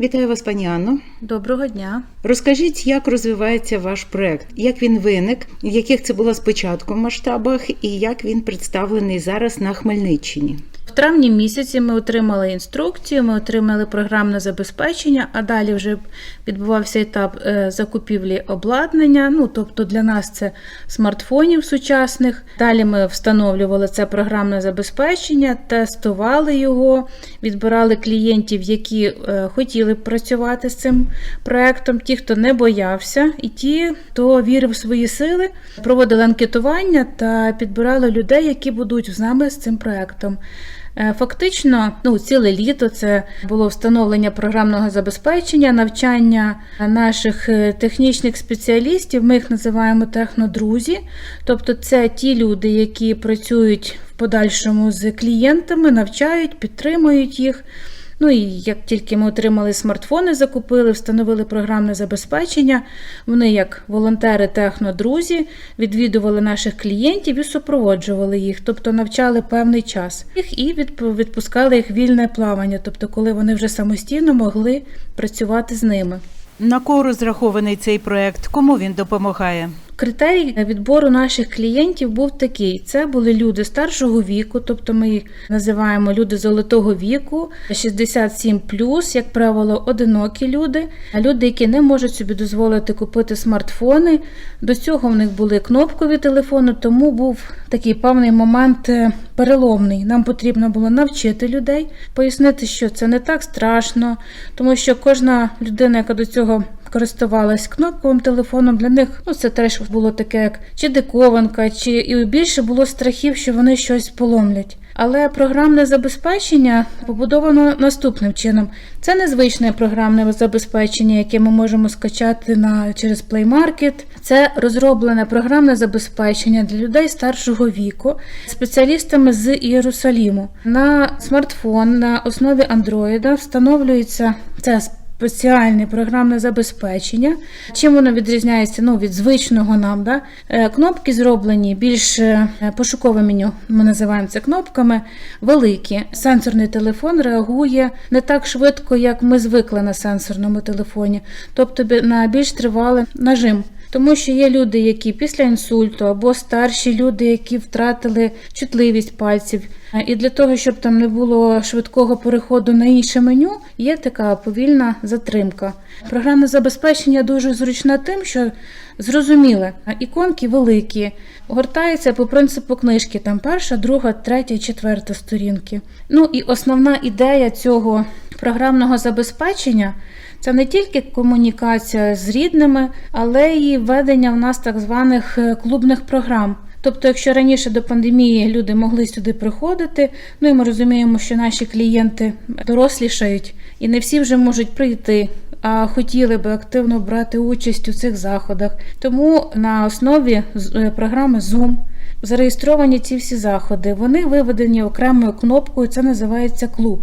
Вітаю вас, пані Анно. Доброго дня. Розкажіть, як розвивається ваш проект, як він виник, в яких це було спочатку в масштабах, і як він представлений зараз на Хмельниччині. Травні місяці ми отримали інструкцію, ми отримали програмне забезпечення, а далі вже відбувався етап е, закупівлі обладнання. Ну тобто для нас це смартфонів сучасних. Далі ми встановлювали це програмне забезпечення, тестували його, відбирали клієнтів, які е, хотіли працювати з цим проектом, ті, хто не боявся, і ті, хто вірив в свої сили, проводили анкетування та підбирали людей, які будуть з нами з цим проектом. Е, Фактично, ну, ціле літо це було встановлення програмного забезпечення, навчання наших е, технічних спеціалістів. Ми їх називаємо технодрузі. Тобто, це ті люди, які працюють в подальшому з клієнтами, навчають, підтримують їх. Ну і як тільки ми отримали смартфони, закупили, встановили програмне забезпечення. Вони, як волонтери технодрузі, відвідували наших клієнтів і супроводжували їх, тобто навчали певний час їх і відп- відпускали їх вільне плавання, тобто коли вони вже самостійно могли працювати з ними. На кого розрахований цей проект? Кому він допомагає? Критерій відбору наших клієнтів був такий: це були люди старшого віку, тобто ми їх називаємо люди золотого віку, 67 як правило, одинокі люди, а люди, які не можуть собі дозволити купити смартфони. До цього в них були кнопкові телефони, тому був такий певний момент е, переломний. Нам потрібно було навчити людей, пояснити, що це не так страшно, тому що кожна людина, яка до цього користувалась кнопковим телефоном, для них ну, це теж було таке, як чи дикованка, чи і більше було страхів, що вони щось поломлять. Але програмне забезпечення побудовано наступним чином. Це незвичне програмне забезпечення, яке ми можемо скачати на через Play Market. Це розроблене програмне забезпечення для людей старшого віку спеціалістами з Єрусаліму. На смартфон на основі Android встановлюється це спеціальне програмне забезпечення. Чим воно відрізняється ну, від звичного нам? Да? Е, Кнопки зроблені більш е, пошукове меню, ми називаємо це кнопками, великі. Сенсорний телефон реагує не так швидко, як ми звикли на сенсорному телефоні, тобто на більш тривалий нажим. Тому що є люди, які після інсульту або старші люди, які втратили чутливість пальців. Е, І для того, щоб там не було швидкого переходу на інше меню, є така повільна затримка. Програмне забезпечення дуже зручне тим, що зрозуміле, іконки великі, гортаються по принципу книжки, там перша, друга, третя, четверта сторінки. Ну і основна ідея цього програмного забезпечення це не тільки комунікація з рідними, але й ведення в нас так званих е, клубних програм. Тобто, якщо раніше до пандемії люди могли сюди приходити, ну і ми розуміємо, що наші клієнти дорослішають і не всі вже можуть прийти, а хотіли би активно брати участь у цих заходах. Тому на основі е, програми Zoom зареєстровані ці всі заходи. Вони виведені окремою кнопкою, це називається клуб.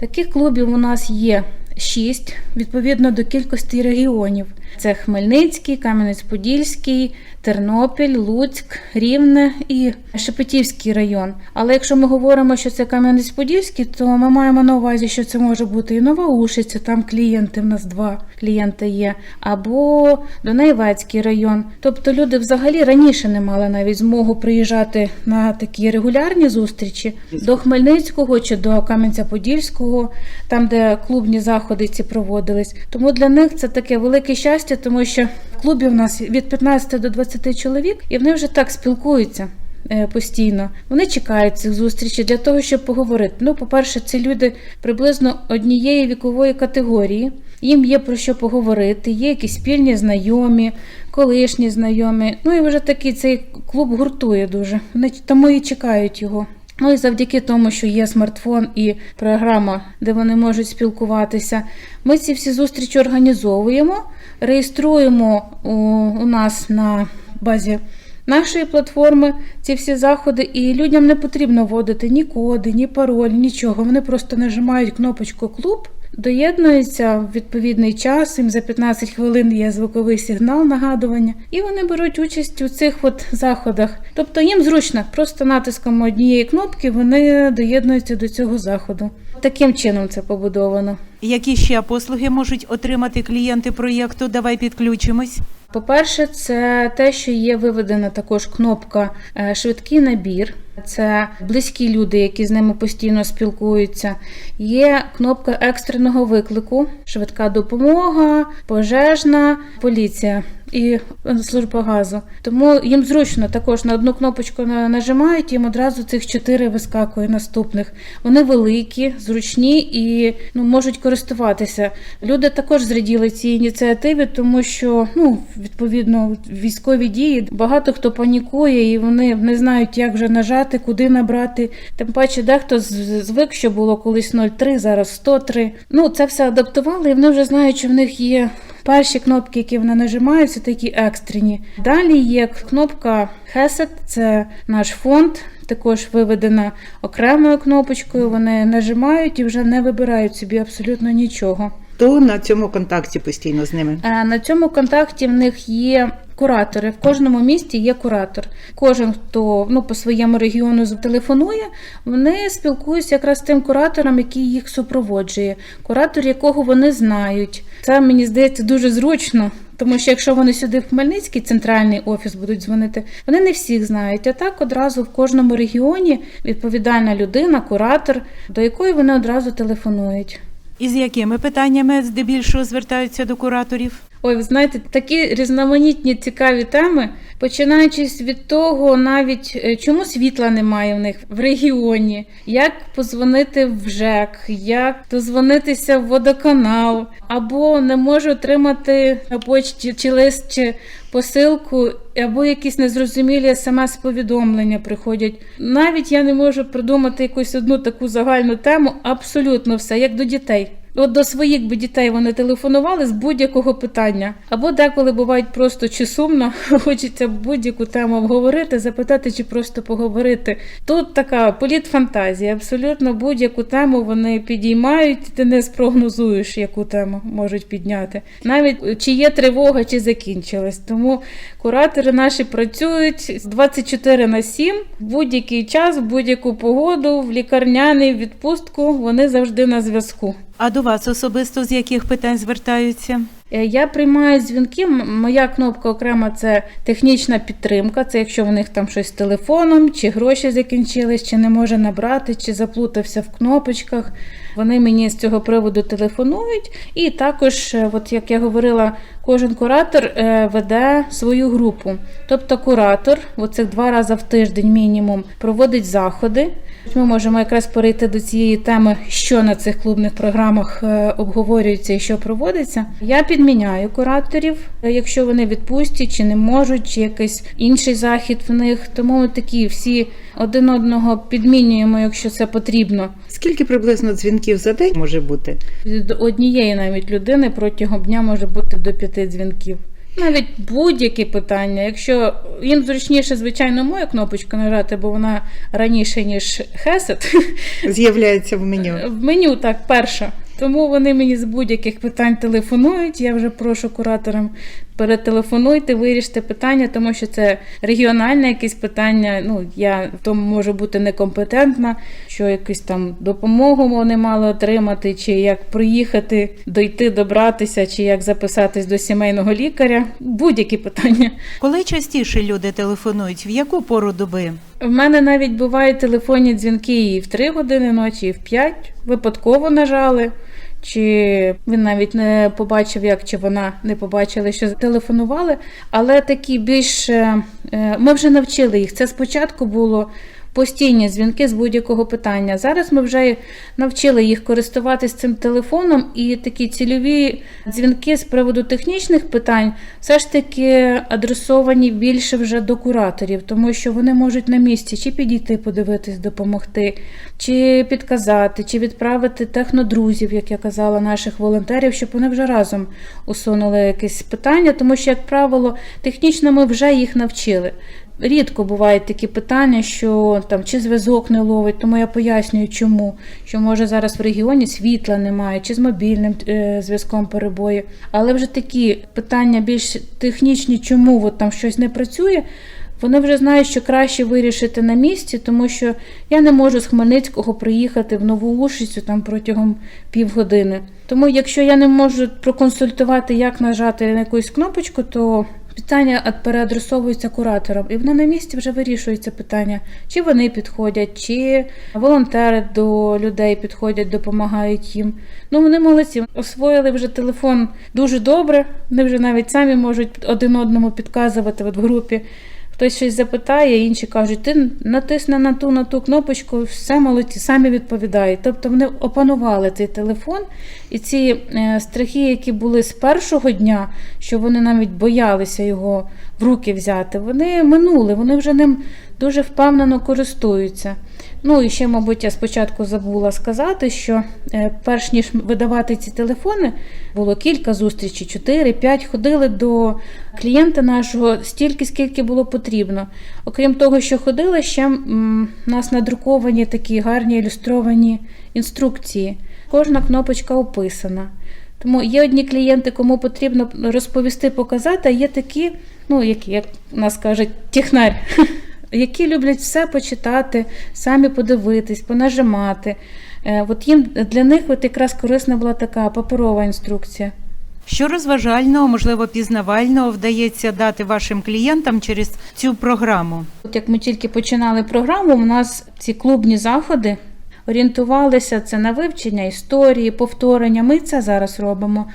Таких клубів у нас є шість відповідно до кількості регіонів: це Хмельницький, Кам'янець-Подільський, Тернопіль, Луцьк, Рівне і Шепетівський район. Але якщо ми говоримо, що це Кам'янець-Подільський, то ми маємо на увазі, що це може бути і Нова Ушиця, там клієнти, в нас два клієнти є, або Донецький район. Тобто люди взагалі раніше не мали навіть змогу приїжджати на такі регулярні зустрічі до Хмельницького чи до Кам'янця-Подільського, там, де клубні заходи ці проводились. Тому для них це таке велике щастя, тому що клубі в нас від 15 до 20 чоловік, і вони вже так спілкуються. е, Постійно вони чекають цих зустрічей для того, щоб поговорити. Ну, по-перше, це люди приблизно однієї вікової категорії. Їм є про що поговорити, є якісь спільні знайомі, колишні знайомі. Ну і вже такий цей клуб гуртує дуже. Вони тому і чекають його. Ну і завдяки тому, що є смартфон і програма, де вони можуть спілкуватися, ми ці всі зустрічі організовуємо, реєструємо у, нас на базі нашої платформи ці всі заходи, і людям не потрібно вводити ні коди, ні пароль, нічого. Вони просто нажимають кнопочку клуб. Доєднуються в відповідний час, їм за 15 хвилин є звуковий сигнал нагадування, і вони беруть участь у цих от заходах. Тобто їм зручно, просто натиском однієї кнопки вони доєднуються до цього заходу. Таким чином це побудовано. Які ще послуги можуть отримати клієнти проєкту? Давай підключимось. По-перше, це те, що є виведена також кнопка е, швидкий набір. Це близькі люди, які з ними постійно спілкуються. Є кнопка екстреного виклику, швидка допомога, пожежна, поліція і служба газу. Тому їм зручно також на одну кнопочку нажимають, їм одразу цих чотири вискакує наступних. Вони великі, зручні і ну, можуть користуватися. Люди також зраділи цій ініціативі, тому що ну, відповідно військові дії багато хто панікує і вони не знають, як вже нажати, куди набрати. Тим паче, дехто звик, що було колись 0,3, зараз 103. Ну, це все адаптували, і вони вже знають, що в них є Перші кнопки, які вони нажимають, це такі екстрені. Далі є кнопка хесет: це наш фонд, також виведена окремою кнопочкою. Вони нажимають і вже не вибирають собі абсолютно нічого. То на цьому контакті постійно з ними. Е, На цьому контакті в них є куратори. В кожному місті є куратор. Кожен, хто ну, по своєму регіону зателефонує, вони спілкуються якраз з тим куратором, який їх супроводжує, куратор, якого вони знають. Це мені здається дуже зручно. Тому що якщо вони сюди в Хмельницький центральний офіс будуть дзвонити, вони не всіх знають. А так одразу в кожному регіоні відповідальна людина, куратор, до якої вони одразу телефонують. І з якими питаннями здебільшого звертаються до кураторів? Ой, ви знаєте, такі різноманітні цікаві теми, починаючись від того, навіть е, чому світла немає в них в регіоні, як позвонити в ЖЕК, як дозвонитися в водоканал, або не можу отримати на почті чи лист, чи посилку, або якісь незрозумілі смс-повідомлення приходять. Навіть я не можу придумати якусь одну таку загальну тему, абсолютно все, як до дітей. От до своїх би дітей вони телефонували з будь-якого питання. Або деколи бувають просто чи сумно, хочеться будь-яку тему обговорити, запитати чи просто поговорити. Тут така політ фантазії. Абсолютно будь-яку тему вони підіймають, ти не спрогнозуєш, яку тему можуть підняти. Навіть чи є тривога, чи закінчилась. Тому куратори наші працюють з 24 на 7, в будь-який час, в будь-яку погоду, в лікарняний, відпустку. Вони завжди на зв'язку. А до вас особисто з яких питань звертаються? Е, Я приймаю дзвінки. Моя кнопка окрема це технічна підтримка. Це якщо в них там щось з телефоном, чи гроші закінчились, чи не може набрати, чи заплутався в кнопочках. Вони мені з цього приводу телефонують. І також, е, от як я говорила, кожен куратор е, веде свою групу. Тобто куратор, оцих два рази в тиждень мінімум, проводить заходи. Ми можемо якраз перейти до цієї теми, що на цих клубних програмах е, обговорюється і що проводиться. Я підміняю кураторів, е, якщо вони відпустять, чи не можуть, чи якийсь інший захід в них. Тому такі всі один одного підмінюємо, якщо це потрібно. Скільки приблизно дзвінків за день може бути? Від однієї навіть людини протягом дня може бути до п'яти дзвінків. Навіть будь-які питання. Якщо їм зручніше, звичайно, мою кнопочку нажати, бо вона раніше, ніж хесет. З'являється в меню. В меню так перша. Тому вони мені з будь-яких питань телефонують. Я вже прошу кураторам перетелефонуйте, виріште питання, тому що це регіональне якесь питання. Ну я в тому можу бути некомпетентна, що якусь там допомогу вони мали отримати, чи як проїхати, дойти, добратися, чи як записатись до сімейного лікаря. Будь-які питання. Коли частіше люди телефонують, в яку пору доби? В мене навіть бувають телефонні дзвінки і в 3 години ночі, і в 5. Випадково нажали. Чи він навіть не побачив, як чи вона не побачила, що телефонували. Але такі більш е, е, ми вже навчили їх. Це спочатку було постійні дзвінки з будь-якого питання. Зараз ми вже навчили їх користуватись цим телефоном, і такі цільові дзвінки з приводу технічних питань все ж таки адресовані більше вже до кураторів, тому що вони можуть на місці чи підійти, подивитись, допомогти, чи підказати, чи відправити технодрузів, як я казала, наших волонтерів, щоб вони вже разом усунули якесь питання, тому що, як правило, технічно ми вже їх навчили. Рідко бувають такі питання, що там чи зв'язок не ловить, тому я пояснюю, чому. Що може зараз в регіоні світла немає, чи з мобільним е, зв'язком перебої. Але вже такі питання більш технічні, чому от там щось не працює. Вони вже знають, що краще вирішити на місці, тому що я не можу з Хмельницького приїхати в Нову Ушицю там протягом півгодини. Тому, якщо я не можу проконсультувати, як нажати на якусь кнопочку, то питання ад- переадресовується кураторам, і вони на місці вже вирішується питання, чи вони підходять, чи волонтери до людей підходять, допомагають їм. Ну вони молодці, освоїли вже телефон дуже добре. Вони вже навіть самі можуть один одному підказувати от в групі. Хтось щось запитає, інші кажуть, ти натисни на ту на ту кнопочку, все молодці, самі відповідають. Тобто вони опанували цей телефон, і ці е, страхи, які були з першого дня, що вони навіть боялися його в руки взяти, вони минули, вони вже ним дуже впевнено користуються. Ну і ще, мабуть, я спочатку забула сказати, що е, перш ніж видавати ці телефони, було кілька зустрічей, 4-5, ходили до клієнта нашого стільки, скільки було потрібно. Окрім того, що ходили, ще у нас надруковані такі гарні ілюстровані інструкції. Кожна кнопочка описана. Тому є одні клієнти, кому потрібно розповісти, показати, а є такі, ну, які, як нас кажуть, технарь, які люблять все почитати, самі подивитись, понажимати. Е, От їм для них от якраз корисна була така паперова інструкція. Що розважального, можливо, пізнавального вдається дати вашим клієнтам через цю програму? От як ми тільки починали програму, у нас ці клубні заходи орієнтувалися це на вивчення історії, повторення. Ми це зараз робимо.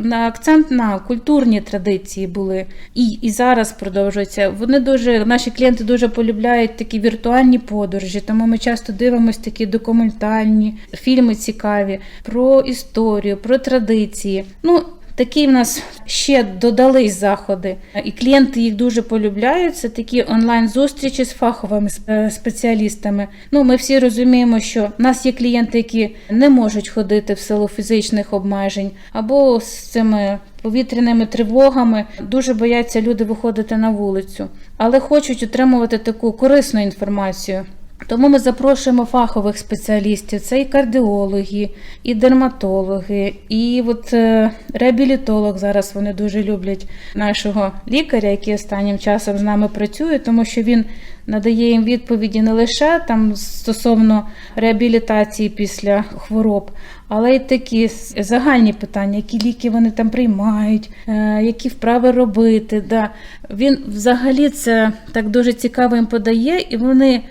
На акцент на культурні традиції були і, і зараз продовжується. Вони дуже наші клієнти дуже полюбляють такі віртуальні подорожі, тому ми часто дивимося такі документальні фільми цікаві про історію, про традиції. Ну, Такі в нас ще додались заходи, і клієнти їх дуже полюбляють. Це такі онлайн-зустрічі з фаховими спеціалістами. Ну, ми всі розуміємо, що в нас є клієнти, які не можуть ходити в силу фізичних обмежень, або з цими повітряними тривогами дуже бояться люди виходити на вулицю, але хочуть отримувати таку корисну інформацію. Тому ми запрошуємо фахових спеціалістів. Це і кардіологи, і дерматологи, і от е, реабілітолог. Зараз вони дуже люблять нашого лікаря, який останнім часом з нами працює, тому що він надає їм відповіді не лише там стосовно реабілітації після хвороб, але й такі загальні питання, які ліки вони там приймають, е, які вправи робити. Да. Він взагалі це так дуже цікаво їм подає, і вони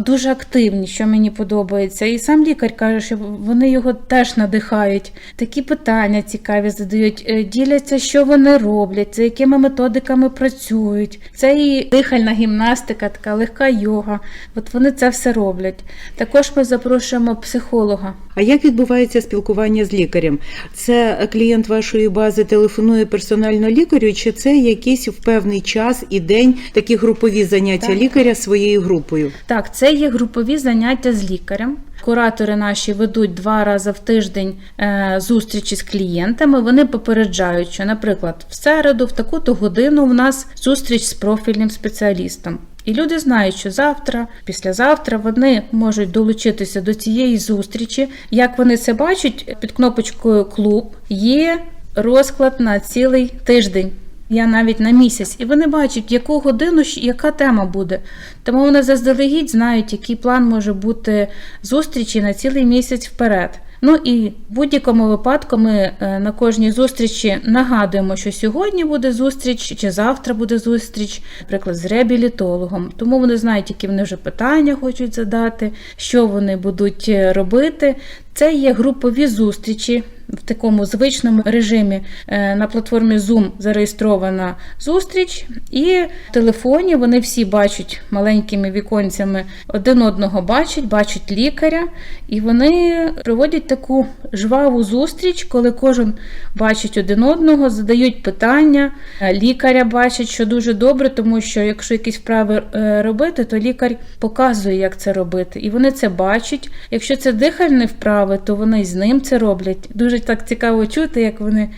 дуже активні, що мені подобається. І сам лікар каже, що вони його теж надихають. Такі питання цікаві задають, е, діляться, що вони роблять, за якими методиками працюють. Це і дихальна гімнастика, така легка йога. От вони це все роблять. Також ми запрошуємо психолога. А як відбувається спілкування з лікарем? Це клієнт вашої бази телефонує персонально лікарю, чи це якийсь в певний час і день такі групові заняття Так. лікаря своєю групою? Так, це є групові заняття з лікарем. Куратори наші ведуть два рази в тиждень е, зустрічі з клієнтами. Вони попереджають, що, наприклад, в середу, в таку-то годину у нас зустріч з профільним спеціалістом. І люди знають, що завтра, післязавтра вони можуть долучитися до цієї зустрічі. Як вони це бачать, під кнопочкою клуб є розклад на цілий тиждень. Я навіть на місяць, і вони бачать, яку годину яка тема буде. Тому вони заздалегідь знають, який план може бути зустрічі на цілий місяць вперед. Ну і в будь-якому випадку ми е, на кожній зустрічі нагадуємо, що сьогодні буде зустріч чи завтра буде зустріч, наприклад, з реабілітологом. Тому вони знають, які вони вже питання хочуть задати, що вони будуть е, робити. Це є групові зустрічі в такому звичному режимі. Е, На платформі Zoom зареєстрована зустріч, і в телефоні вони всі бачать маленькими віконцями один одного бачать, бачать лікаря, і вони проводять таку жваву зустріч, коли кожен бачить один одного, задають питання. Е, Лікаря бачать, що дуже добре, тому що якщо якісь вправи е, робити, то лікар показує, як це робити. І вони це бачать. Якщо це дихальні вправи, то вони з ним це роблять. Дуже так цікаво чути, як вони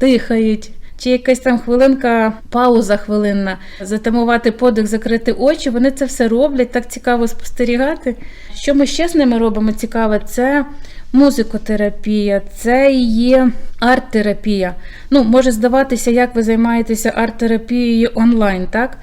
дихають. Чи якась там хвилинка, пауза хвилинна, затамувати подих, закрити очі. Вони це все роблять, так цікаво спостерігати. Що ми ще з ними робимо цікаве, це музикотерапія, це є арт-терапія. Ну, може здаватися, як ви займаєтеся арт-терапією онлайн, так?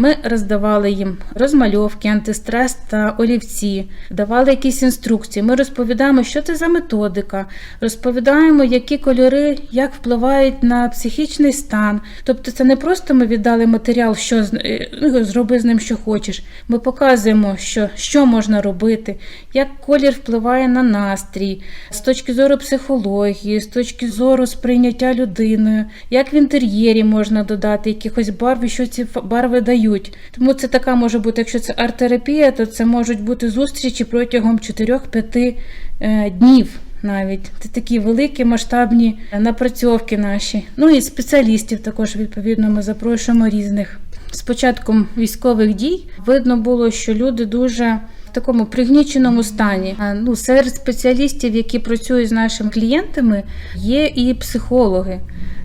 Ми роздавали їм розмальовки, антистрес та олівці, давали якісь інструкції. Ми розповідаємо, що це за методика, розповідаємо, які кольори як впливають на психічний стан. Тобто, це не просто ми віддали матеріал, що е, ну, зроби з ним, що хочеш. Ми показуємо, що, що можна робити, як колір впливає на настрій, з точки зору психології, з точки зору сприйняття людиною, як в інтер'єрі можна додати якихось барв, і що ці барви дають. Тому це така може бути, якщо це арт-терапія, то це можуть бути зустрічі протягом 4-5 е, днів. Навіть це такі великі масштабні напрацьовки наші. Ну і спеціалістів також відповідно ми запрошуємо різних. З початком військових дій видно було, що люди дуже в такому пригніченому стані. Ну, серед спеціалістів, які працюють з нашими клієнтами, є і психологи.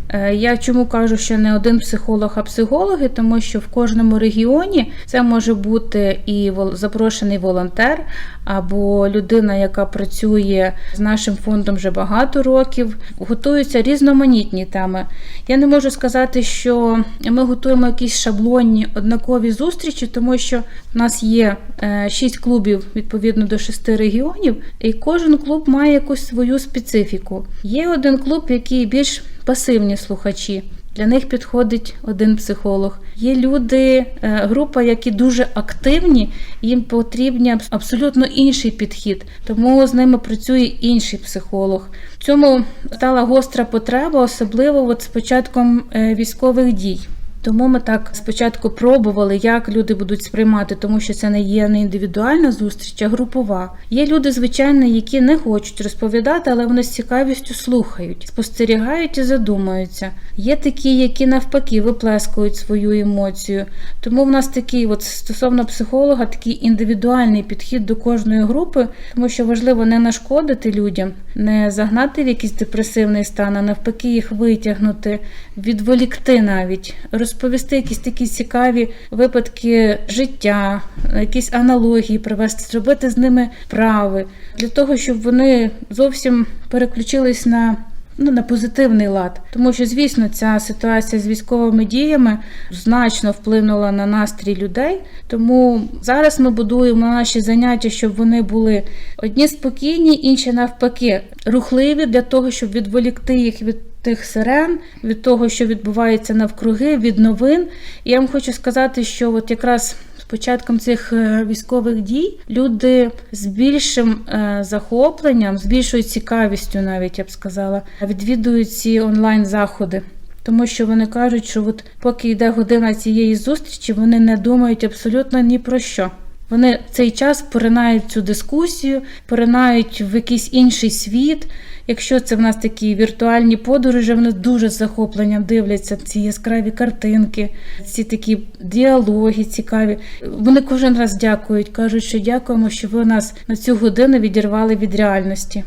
Е, Я чому кажу, що не один психолог, а психологи, тому що в кожному регіоні це може бути і запрошений волонтер, або людина, яка працює з нашим фондом вже багато років. Готуються різноманітні теми. Я не можу сказати, що ми готуємо якісь шаблонні однакові зустрічі, тому що в нас є е, шість клубів відповідно до шести регіонів, і кожен клуб має якусь свою специфіку. Є один клуб, який більш пасивні слухачі. Для них підходить один психолог. Є люди, е, група, які дуже активні, їм потрібен абсолютно інший підхід, тому з ними працює інший психолог. В цьому стала гостра потреба, особливо от з початком е, військових дій. Тому ми так спочатку пробували, як люди будуть сприймати, тому що це не є не індивідуальна зустріч, а групова. Є люди, звичайно, які не хочуть розповідати, але вони з цікавістю слухають, спостерігають і задумаються. Є такі, які навпаки виплескують свою емоцію. Тому в нас такий, от стосовно психолога, такий індивідуальний підхід до кожної групи, тому що важливо не нашкодити людям, не загнати в якийсь депресивний стан, а навпаки, їх витягнути, відволікти навіть, розповісти якісь такі цікаві випадки життя, якісь аналогії привести, зробити з ними вправи для того, щоб вони зовсім переключились на. Ну, на позитивний лад, тому що, звісно, ця ситуація з військовими діями значно вплинула на настрій людей. Тому зараз ми будуємо наші заняття, щоб вони були одні спокійні, інші навпаки, рухливі для того, щоб відволікти їх від тих сирен, від того, що відбувається навкруги, від новин. І я вам хочу сказати, що от якраз з початком цих е, військових дій люди з більшим е, захопленням, з більшою цікавістю, навіть я б сказала, відвідують ці онлайн заходи. Тому що вони кажуть, що от поки йде година цієї зустрічі, вони не думають абсолютно ні про що. Вони цей час поринають цю дискусію, поринають в якийсь інший світ. Якщо це в нас такі віртуальні подорожі, вони дуже з захопленням дивляться ці яскраві картинки, ці такі діалоги цікаві. Вони кожен раз дякують, кажуть, що дякуємо, що ви нас на цю годину відірвали від реальності.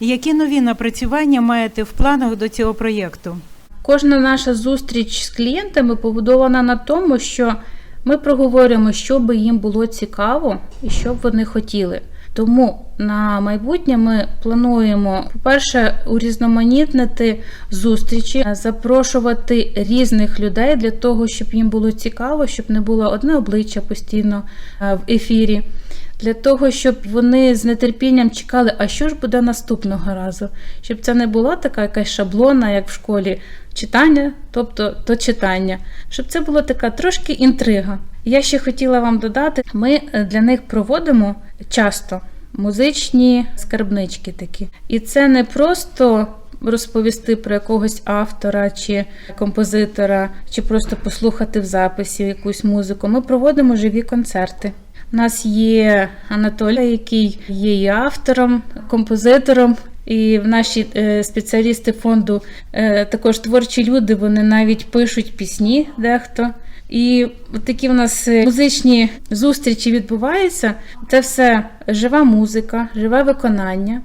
Які нові напрацювання маєте в планах до цього проєкту? Кожна наша зустріч з клієнтами побудована на тому, що ми проговорюємо, що би їм було цікаво і що б вони хотіли. Тому на майбутнє ми плануємо, по-перше, урізноманітнити зустрічі, запрошувати різних людей для того, щоб їм було цікаво, щоб не було одне обличчя постійно е, в ефірі. Для того, щоб вони з нетерпінням чекали, а що ж буде наступного разу, щоб це не була така якась шаблона, як в школі читання, тобто то читання, щоб це була така трошки інтрига. Я ще хотіла вам додати: ми е, для них проводимо часто музичні скарбнички такі. І це не просто розповісти про якогось автора чи композитора, чи просто послухати в записі якусь музику. Ми проводимо живі концерти. У нас є Анатолій, який є і автором, композитором. І в наші е, спеціалісти фонду е, також творчі люди, вони навіть пишуть пісні дехто. І такі в нас е, музичні зустрічі відбуваються. Це все жива музика, живе виконання.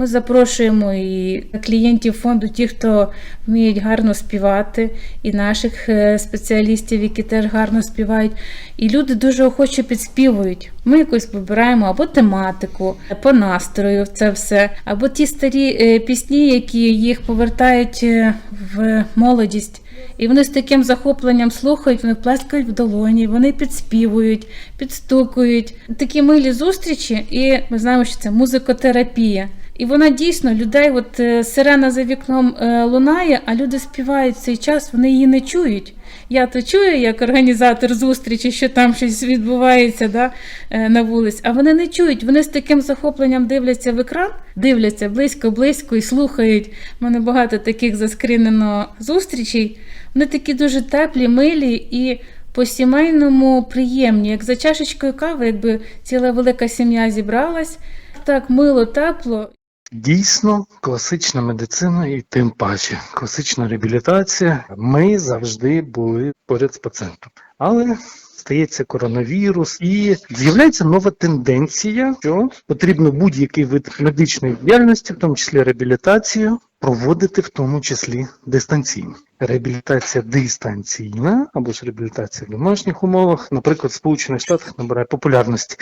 Ми запрошуємо і клієнтів фонду, ті, хто вміють гарно співати, і наших е, спеціалістів, які теж гарно співають. І люди дуже охоче підспівують. Ми якось вибираємо або тематику, по настрою це все, або ті старі е, пісні, які їх повертають е, в молодість. І вони з таким захопленням слухають, вони плескають в долоні, вони підспівують, підстукують. Такі милі зустрічі, і ми знаємо, що це музикотерапія. І вона дійсно людей, от е, сирена за вікном е, лунає, а люди співають цей час, вони її не чують. Я то чую, як організатор зустрічі, що там щось відбувається да, е, на вулиці, а вони не чують. Вони з таким захопленням дивляться в екран, дивляться близько-близько і слухають. У мене багато таких заскрінено зустрічей. Вони такі дуже теплі, милі і по-сімейному приємні, як за чашечкою кави, якби ціла велика сім'я зібралась. Так мило, тепло. Дійсно, класична медицина і тим паче класична реабілітація. Ми завжди були поряд з пацієнтом. Але стається коронавірус і з'являється нова тенденція, що потрібно будь-який вид медичної діяльності, в тому числі реабілітацію, проводити в тому числі дистанційно. Реабілітація дистанційна або ж реабілітація в домашніх умовах, наприклад, в Сполучених Штатах набирає популярності.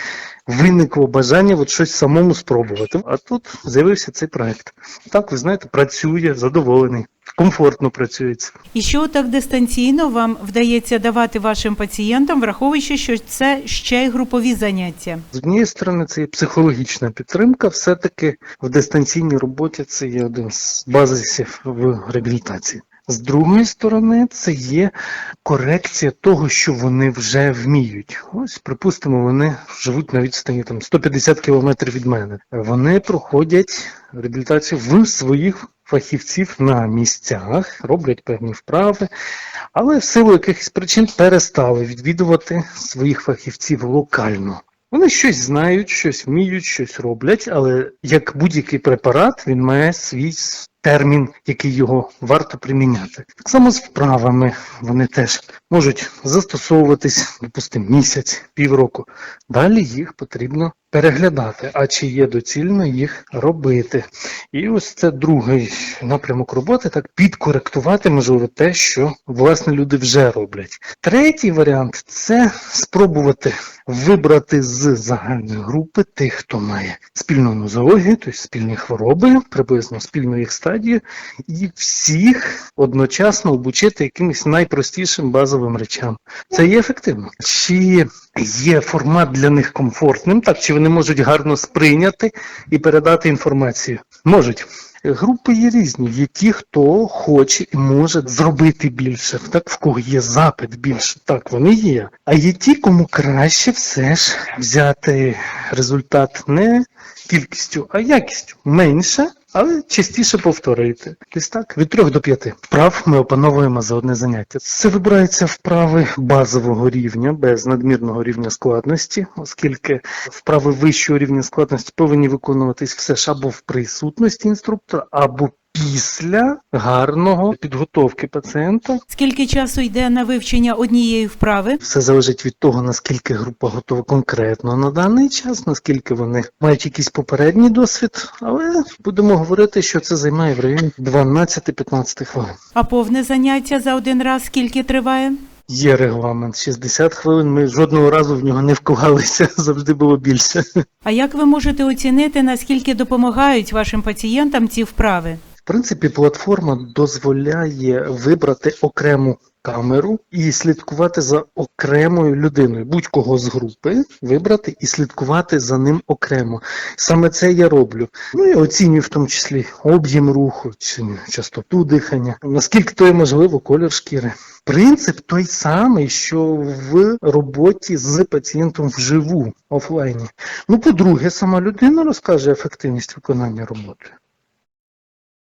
Виникло бажання от щось самому спробувати. А тут з'явився цей проект. Так, ви знаєте, працює, задоволений, комфортно працюється. І що так дистанційно вам вдається давати вашим пацієнтам, враховуючи, що це ще й групові заняття? З однієї сторони, це є психологічна підтримка. Все-таки в дистанційній роботі це є один з базисів в реабілітації. З другої сторони, це є корекція того, що вони вже вміють. Ось, припустимо, вони живуть на відстані там 150 кілометрів від мене. Вони проходять реабілітацію в своїх фахівців на місцях, роблять певні вправи, але в силу якихось причин перестали відвідувати своїх фахівців локально. Вони щось знають, щось вміють, щось роблять, але як будь-який препарат, він має свій термін, який його варто приміняти. Так само з вправами вони теж можуть застосовуватись, допустимо, місяць, півроку. Далі їх потрібно переглядати, а чи є доцільно їх робити. І ось це другий напрямок роботи, так підкоректувати, можливо, те, що власне люди вже роблять. Третій варіант це спробувати вибрати з загальної групи тих, хто має спільну нозологію, тобто спільні хвороби, приблизно спільну їх стадію, і всіх одночасно обучити якимось найпростішим базовим речам. Це є ефективно. Чи є формат для них комфортним, так чи вони можуть гарно сприйняти і передати інформацію? Можуть. Групи є різні. Є ті, хто хоче і може зробити більше, так в кого є запит більше, так вони є. А є ті, кому краще все ж взяти результат не кількістю, а якістю менше, але частіше повторюєте Десь так, від 3 до 5 вправ ми опановуємо за одне заняття. Це вибираються вправи базового рівня, без надмірного рівня складності, оскільки вправи вищого рівня складності повинні виконуватись все ж або в присутності інструктора, або після гарного підготовки пацієнта. Скільки часу йде на вивчення однієї вправи? Все залежить від того, наскільки група готова конкретно на даний час, наскільки вони мають якийсь попередній досвід, але будемо говорити, що це займає в районі 12-15 хвилин. А повне заняття за один раз скільки триває? Є регламент 60 хвилин. Ми жодного разу в нього не вклалися, завжди було більше. А як ви можете оцінити, наскільки допомагають вашим пацієнтам ці вправи? Принципі, платформа дозволяє вибрати окрему камеру і слідкувати за окремою людиною, будь-кого з групи вибрати і слідкувати за ним окремо. Саме це я роблю. Ну і оцінюю в тому числі об'єм руху, чи частоту дихання, наскільки то є можливо, колір шкіри. Принцип той самий, що в роботі з пацієнтом вживу офлайні. Ну, по-друге, сама людина розкаже ефективність виконання роботи.